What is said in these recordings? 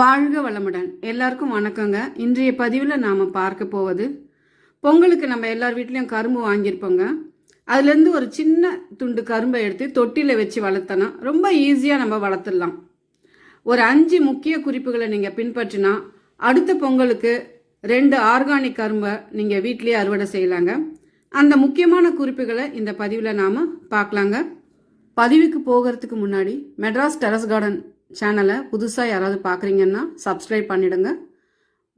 வாழ்க வளமுடன். எல்லாருக்கும் வணக்கங்க. இன்றைய பதிவில் நாம் பார்க்க போவது பொங்கலுக்கு நம்ம எல்லார் வீட்லேயும் கரும்பு வாங்கியிருப்போங்க. அதுலேருந்து ஒரு சின்ன துண்டு கரும்பை எடுத்து தொட்டியில் வச்சு வளர்த்தனா ரொம்ப ஈஸியாக நம்ம வளர்த்துடலாம். ஒரு அஞ்சு முக்கிய குறிப்புகளை நீங்கள் பின்பற்றினா அடுத்த பொங்கலுக்கு ரெண்டு ஆர்கானிக் கரும்பை நீங்கள் வீட்லேயே அறுவடை செய்யலாங்க. அந்த முக்கியமான குறிப்புகளை இந்த பதிவில் நாம் பார்க்கலாங்க. பதிவுக்கு போகிறதுக்கு முன்னாடி மெட்ராஸ் டெரஸ் கார்டன் சேனலை புதுசாக யாராவது பார்க்குறீங்கன்னா சப்ஸ்கிரைப் பண்ணிடுங்க.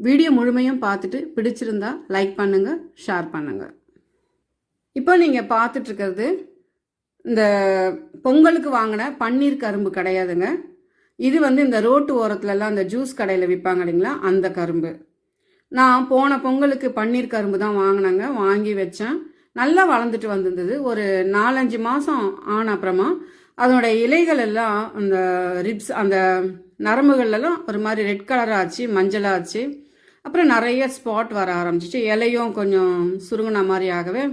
வீடியோ முழுமையும் பார்த்துட்டு பிடிச்சிருந்தா லைக் பண்ணுங்க ஷேர் பண்ணுங்க. இப்போ நீங்கள் பார்த்துட்ருக்கிறது இந்த பொங்கலுக்கு வாங்கின பன்னீர் கரும்பு கிடையாதுங்க. இது வந்து இந்த ரோட்டு ஓரத்துலலாம் அந்த ஜூஸ் கடையில் விற்பாங்க இல்லைங்களா? அந்த கரும்பு. நான் போன பொங்கலுக்கு பன்னீர் கரும்பு தான் வாங்கினேங்க. வாங்கி வச்சேன். நல்லா வளர்ந்துட்டு வந்திருந்தது. ஒரு நாலஞ்சு மாதம் ஆன அப்புறமா அதனுடைய இலைகள் எல்லாம் அந்த ரிப்ஸ் அந்த நரம்புகள்லாம் ஒரு மாதிரி ரெட் கலராக ஆச்சு மஞ்சளாக ஆச்சு. அப்புறம் நிறைய ஸ்பாட் வர ஆரம்பிச்சிச்சு. இலையும் கொஞ்சம் சுருங்கின மாதிரி ஆகவே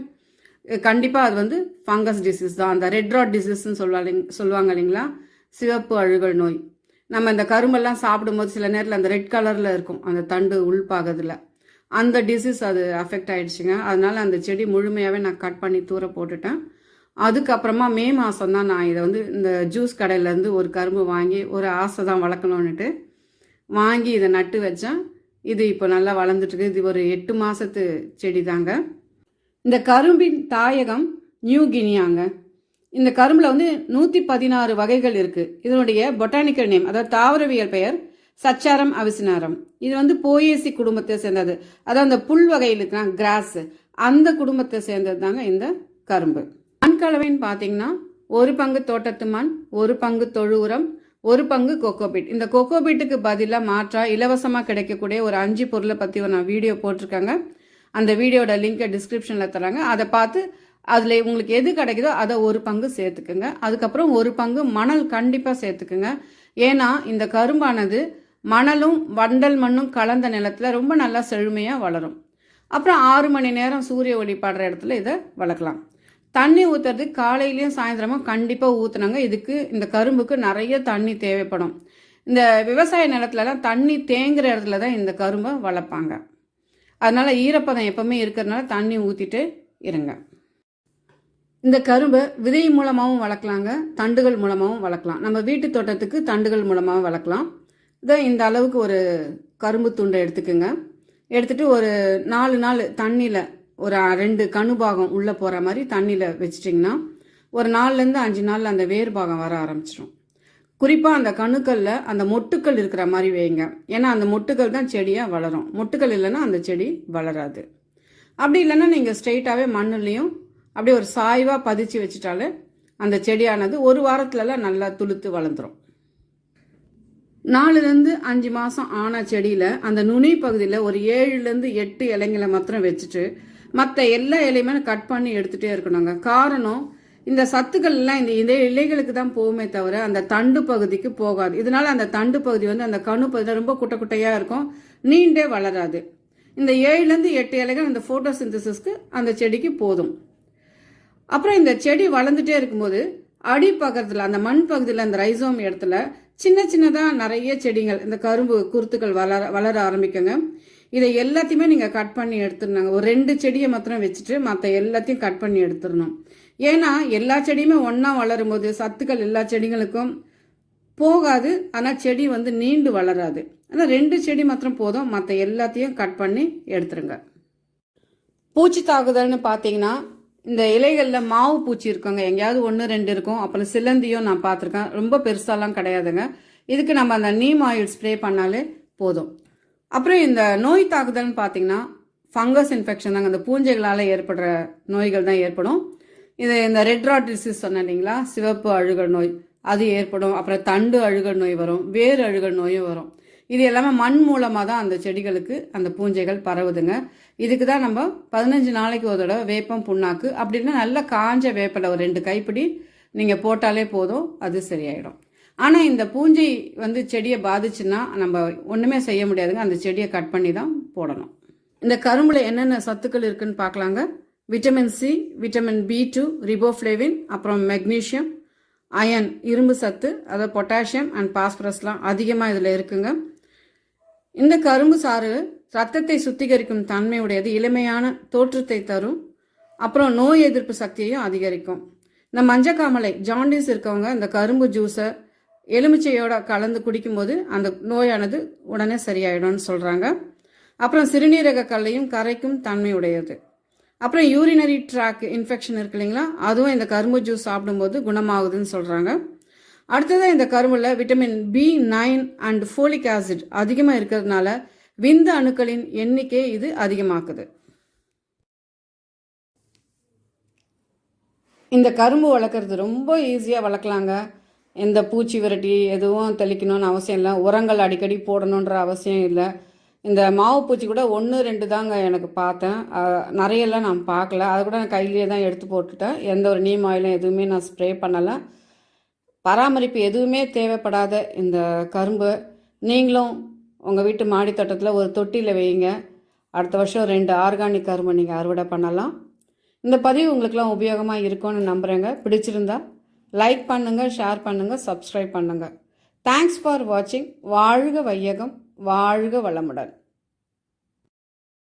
கண்டிப்பாக அது வந்து ஃபங்கஸ் டிசீஸ் தான். அந்த ரெட் ராட் டிசீஸ்ன்னு சொல்லுவாங்க சொல்லுவாங்க இல்லைங்களா? சிவப்பு அழுகல் நோய். நம்ம இந்த கரும்பெல்லாம் சாப்பிடும்போது சில நேரத்தில் அந்த ரெட் கலரில் இருக்கும். அந்த தண்டு உள்பாகத்தில். அந்த டிசீஸ் அது அஃபெக்ட் ஆகிடுச்சிங்க அதனால் அந்த செடி முழுமையாகவே நான் கட் பண்ணி தூர போட்டுட்டேன். அதுக்கப்புறமா மே மாதம் தான் நான் இதை வந்து இந்த ஜூஸ் கடையிலேருந்து ஒரு கரும்பு வாங்கி ஒரு ஆசை தான் வளர்க்கணுன்னுட்டு வாங்கி இதை நட்டு வச்சேன். இது இப்போ நல்லா வளர்ந்துட்டுருக்கு இது ஒரு எட்டு மாதத்து செடி தாங்க. இந்த கரும்பின் தாயகம் நியூ கினியாங்க. இந்த கரும்பில் வந்து நூற்றி பதினாறு வகைகள் இருக்குது இதனுடைய பொட்டானிக்கல் நேம் அதாவது தாவரவியல் பெயர் சச்சாரம் அவிசினாரம். இது வந்து போயேசி குடும்பத்தை சேர்ந்தது. அதாவது அந்த புல் வகையில் இருக்கிறாங்க கிராஸ் அந்த குடும்பத்தை சேர்ந்தது தாங்க இந்த கரும்பு. மண் பார்த்தீங்கன்னா ஒரு பங்கு தோட்டத்து மண் ஒரு பங்கு தொழு உரம் ஒரு பங்கு கொக்கோபீட் இந்த கொக்கோபீட்டுக்கு பதிலாக மாற்றாக இலவசமாக கிடைக்கக்கூடிய ஒரு அஞ்சு பொருளை பற்றி நான் வீடியோ போட்டிருக்காங்க. அந்த வீடியோட லிங்கை டிஸ்கிரிப்ஷனில் தராங்க அதை பார்த்து அதில் உங்களுக்கு எது கிடைக்குதோ அதை ஒரு பங்கு சேர்த்துக்குங்க. அதுக்கப்புறம் ஒரு பங்கு மணல் கண்டிப்பாக சேர்த்துக்குங்க. ஏன்னா இந்த கரும்பானது மணலும் வண்டல் மண்ணும் கலந்த நிலத்தில் ரொம்ப நல்லா செழுமையாக வளரும். அப்புறம் ஆறு மணி நேரம் சூரிய ஒளி படுற இடத்துல இதை வளர்க்கலாம். தண்ணி ஊற்றுறது காலையிலையும் சாயந்தரமும் கண்டிப்பாக ஊற்றுனாங்க இதுக்கு இந்த கரும்புக்கு நிறைய தண்ணி தேவைப்படும். இந்த விவசாய நிலத்துலலாம் தண்ணி தேங்குற இடத்துல தான் இந்த கரும்பை வளர்ப்பாங்க. அதனால் ஈரப்பதம் எப்பவுமே இருக்கிறதுனால தண்ணி ஊற்றிட்டு இருங்க. இந்த கரும்பை விதை மூலமாகவும் வளர்க்கலாங்க. தண்டுகள் மூலமாகவும் வளர்க்கலாம். நம்ம வீட்டு தோட்டத்துக்கு தண்டுகள் மூலமாகவும் வளர்க்கலாம். இதை இந்த அளவுக்கு ஒரு கரும்பு துண்டை எடுத்துக்கோங்க. எடுத்துட்டு ஒரு நாலு நாள் தண்ணியில் ஒரு ரெண்டு கணு பாகம் உள்ளே போகிற மாதிரி தண்ணியில் வச்சிட்டிங்கன்னா ஒரு நாலுலேருந்து அஞ்சு நாளில் அந்த வேர் பாகம் வர ஆரம்பிச்சிடும் குறிப்பாக அந்த கணுக்களில் அந்த மொட்டுக்கள் இருக்கிற மாதிரி வைங்க. ஏன்னா அந்த மொட்டுக்கள் தான் செடியாக வளரும். மொட்டுக்கள் இல்லைன்னா அந்த செடி வளராது. அப்படி இல்லைன்னா நீங்கள் ஸ்ட்ரெயிட்டாகவே மண்ணுலேயும் அப்படியே ஒரு சாய்வாக பதிச்சு வச்சுட்டாலே அந்த செடியானது ஒரு வாரத்துலலாம் நல்லா துளுத்து வளர்ந்துடும் நாலுலேருந்து அஞ்சு மாதம் ஆன செடியில் அந்த நுனி பகுதியில் ஒரு ஏழுலேருந்து எட்டு இலைங்களை மாத்திரம் வச்சுட்டு மற்ற எல்லா இலையுமே கட் பண்ணி எடுத்துகிட்டே இருக்கணுங்க. காரணம் இந்த சத்துக்கள் எல்லாம் இந்த இதே இலைகளுக்கு தான் போகுமே தவிர அந்த தண்டு பகுதிக்கு போகாது. இதனால அந்த தண்டு பகுதி வந்து அந்த கணு பகுதியில் ரொம்ப குட்டை குட்டையாக இருக்கும். நீண்டே வளராது. இந்த ஏழுலேருந்து எட்டு இலைகள் அந்த ஃபோட்டோசிந்தசிஸ்க்கு அந்த செடிக்கு போதும். அப்புறம் இந்த செடி வளர்ந்துட்டே இருக்கும்போது அடி பக்கத்தில் அந்த மண் பகுதியில் அந்த ரைசோம் இடத்துல சின்ன சின்னதாக நிறைய செடிகள் இந்த கரும்பு குருத்துக்கள் வளர வளர ஆரம்பிக்குங்க. இதை எல்லாத்தையுமே நீங்கள் கட் பண்ணி எடுத்துருந்தாங்க ஒரு ரெண்டு செடியை மாத்திரம் வச்சுட்டு மற்ற எல்லாத்தையும் கட் பண்ணி எடுத்துடணும். ஏன்னா எல்லா செடியுமே ஒன்றா வளரும் போது சத்துக்கள் எல்லா செடிகளுக்கும் போகாது. ஆனால் செடி வந்து நீண்டு வளராது. ஆனால் ரெண்டு செடி மாத்திரம் போதும். மற்ற எல்லாத்தையும் கட் பண்ணி எடுத்துருங்க பூச்சி தாக்குதல்னு பார்த்தீங்கன்னா இந்த இலைகளில் மாவு பூச்சி இருக்குங்க. எங்கேயாவது ஒன்று ரெண்டு இருக்கும். அப்புறம் சிலந்தியும் நான் பார்த்துருக்கேன் ரொம்ப பெருசாலாம் கிடையாதுங்க. இதுக்கு நம்ம அந்த நீம் ஆயில் ஸ்ப்ரே பண்ணாலே போதும். அப்புறம் இந்த நோய் தாக்குதல்னு பார்த்தீங்கன்னா ஃபங்கஸ் இன்ஃபெக்ஷன் தாங்க. அந்த பூஞ்சைகளால் ஏற்படுற நோய்கள் தான் ஏற்படும். இது இந்த ரெட் ராட் டிசீஸ் சொன்னேன் இல்லைங்களா? சிவப்பு அழுகல் நோய் அது ஏற்படும். அப்புறம் தண்டு அழுகல் நோய் வரும் வேறு அழுகல் நோயும் வரும். இது எல்லாமே மண் மூலமாக தான் அந்த செடிகளுக்கு அந்த பூஞ்சைகள் பரவுதுங்க. இதுக்கு தான் நம்ம பதினஞ்சு நாளைக்கு ஒரு தடவை வேப்பம் புண்ணாக்கு அப்படின்னா நல்லா காஞ்ச வேப்பில ஒரு ரெண்டு கைப்பிடி நீங்கள் போட்டாலே போதும் அது சரியாயிடும். ஆனால் இந்த பூஞ்சை வந்து செடியை பாதிச்சுன்னா நம்ம ஒன்றுமே செய்ய முடியாதுங்க. அந்த செடியை கட் பண்ணி தான் போடணும். இந்த கரும்புல என்னென்ன சத்துக்கள் இருக்குன்னு பார்க்கலாங்க. Vitamin C vitamin B two riboflavin அப்புறம் மெக்னீஷியம் அயன் இரும்பு சத்து அதாவது பொட்டாசியம் அண்ட் பாஸ்பரஸ்லாம் அதிகமாக இதில் இருக்குங்க. இந்த கரும்பு சாறு ரத்தத்தை சுத்திகரிக்கும் தன்மையுடையது இளமையான தோற்றத்தை தரும். அப்புறம் நோய் எதிர்ப்பு சக்தியையும் அதிகரிக்கும். இந்த மஞ்சக்காமலை ஜாண்டிஸ் இருக்கவங்க இந்த கரும்பு ஜூஸை எலுமிச்சையோட கலந்து குடிக்கும்போது அந்த நோயானது உடனே சரியாயிடும்னு சொல்கிறாங்க அப்புறம் சிறுநீரக கல்லையும் கரைக்கும் தன்மை உடையது. அப்புறம் யூரினரி ட்ராக் இன்ஃபெக்ஷன் இருக்கு இல்லைங்களா? அதுவும் இந்த கரும்பு ஜூஸ் சாப்பிடும்போது குணமாகுதுன்னு சொல்கிறாங்க அடுத்ததாக இந்த கரும்புல vitamin B nine and folic acid அதிகமாக இருக்கிறதுனால விந்து அணுக்களின் எண்ணிக்கை இது அதிகமாக்குது. இந்த கரும்பு வளர்க்குறது ரொம்ப ஈஸியாக வளர்க்கலாங்க. எந்த பூச்சி விரட்டி எதுவும் தெளிக்கணும்னு அவசியம் இல்லை. உரங்கள் அடிக்கடி போடணுன்ற அவசியம் இல்லை. இந்த மாவு பூச்சி கூட ஒன்று ரெண்டு தாங்க எனக்கு பார்த்தேன். நிறையெல்லாம் நான் பார்க்கல. அதை கூட நான் கையிலேயே தான் எடுத்து போட்டுட்டேன். எந்த ஒரு நீம் ஆயிலும் எதுவுமே நான் ஸ்ப்ரே பண்ணலை. பராமரிப்பு எதுவுமே தேவைப்படாத இந்த கரும்பு. நீங்களும் உங்கள் வீட்டு மாடித்தோட்டத்தில் ஒரு தொட்டியில் வையுங்க அடுத்த வருஷம் ரெண்டு ஆர்கானிக் கரும்பு நீங்கள் அறுவடை பண்ணலாம். இந்த பதிவு உங்களுக்குலாம் உபயோகமாக இருக்கும்னு நம்புகிறேங்க பிடிச்சிருந்தா லைக் பண்ணுங்கள் ஷேர் பண்ணுங்கள் சப்ஸ்கிரைப் பண்ணுங்கள் தேங்க்ஸ் ஃபார் வாட்சிங் வாழ்க வையகம் வாழ்க வளமுடன்.